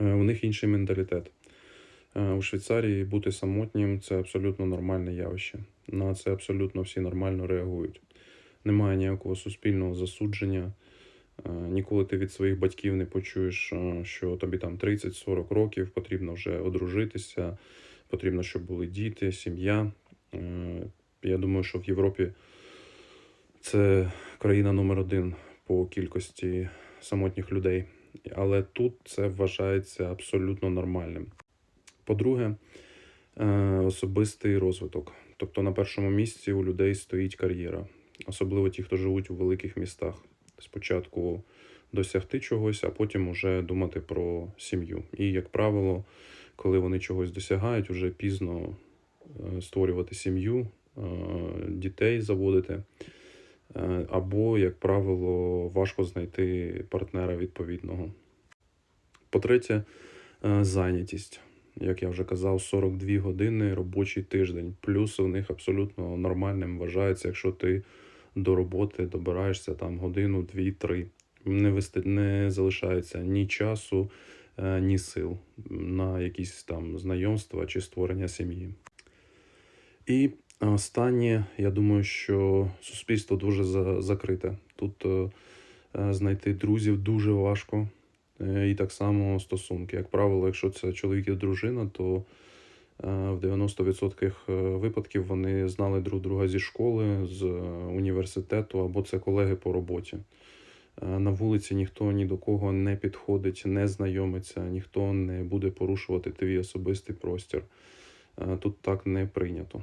Е, У них інший менталітет. Е, У Швейцарії бути самотнім це абсолютно нормальне явище. На це абсолютно всі нормально реагують. Немає ніякого суспільного засудження. Е, Ніколи ти від своїх батьків не почуєш, е, що тобі там 30-40 років, потрібно вже одружитися, потрібно, щоб були діти, сім'я. Е, Я думаю, що в Європі це країна номер один по кількості самотніх людей. Але тут це вважається абсолютно нормальним. По-друге, е, особистий розвиток. Тобто на першому місці у людей стоїть кар'єра, особливо ті, хто живуть у великих містах. Спочатку досягти чогось, а потім уже думати про сім'ю. І, як правило, коли вони чогось досягають, вже пізно е, створювати сім'ю, е, дітей заводити. Е, Або, як правило, важко знайти партнера відповідного. По-третє, е, зайнятість. Як я вже казав, 42 години робочий тиждень. Плюс у них абсолютно нормальним вважається, якщо ти до роботи добираєшся там годину, дві, три. Не, висти... не залишається ні часу, е, ні сил на якісь там знайомства чи створення сім'ї. І останнє, я думаю, що суспільство дуже закрите. Тут е, е, знайти друзів дуже важко. Е, І так само стосунки. Як правило, якщо це чоловік і дружина, то в 90% випадків вони знали друг друга зі школи, з університету або це колеги по роботі. На вулиці ніхто ні до кого не підходить, не знайомиться, ніхто не буде порушувати твій особистий простір. Тут так не прийнято.